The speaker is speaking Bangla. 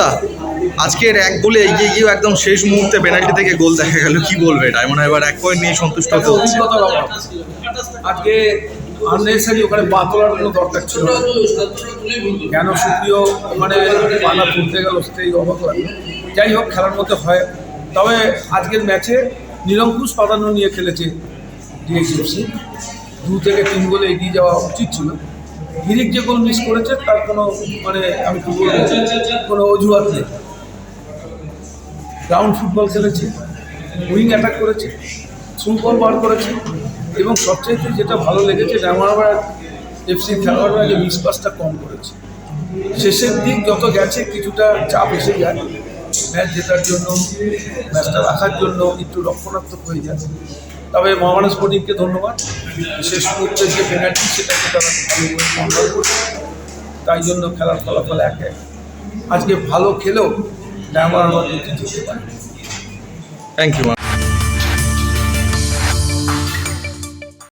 দা আজকের এক গোলে এগিয়ে গিয়েও একদম শেষ মুহূর্তে পেনাল্টি থেকে গোল দেখা গেল। কি বলবে মনে হয় এবার এক পয়েন্ট নিয়ে সন্তুষ্ট হতে হচ্ছে। আজকে আননেসারি ওখানে পা তোলার কোনো দরকার ছিল কেন সুপ্রিয় মানে পানা তুলতে গেল সেটাই অবাক লাগল। যাই হোক, খেলার মধ্যে হয়। তবে আজকের ম্যাচে নিরঙ্কুশ প্রাধান্য নিয়ে খেলেছে ডিএসএফসি দু থেকে তিন গোলে এগিয়ে যাওয়া উচিত ছিল। হিরিক যে কোনো মিস করেছে তার কোনো মানে আমি কি বলব কোনো অজুহাত নেই। গ্রাউন্ড ফুটবল খেলেছে উইং অ্যাটাক করেছে সুলবল বার করেছে এবং সবচেয়ে যেটা ভালো লেগেছে রামারবাড় এফসির খেলোয়াড়রা যে মিসপাসটা কম করেছে। শেষের দিক যত গেছে কিছুটা চাপ এসে যায়। ম্যাচ জেতার জন্য ম্যাচটা রাখার জন্য একটু রক্ষণাত্মক হয়ে যায়। তবে মহামানস স্পোর্টিংকে ধন্যবাদ। শেষ মুহূর্তে যে পেনাল্টি সেটাকে তারা করছে। তাই জন্য খেলার ফলাফল এক এক। আজকে ভালো খেলেও ডায়মন্ড জিতে পারে। Thank you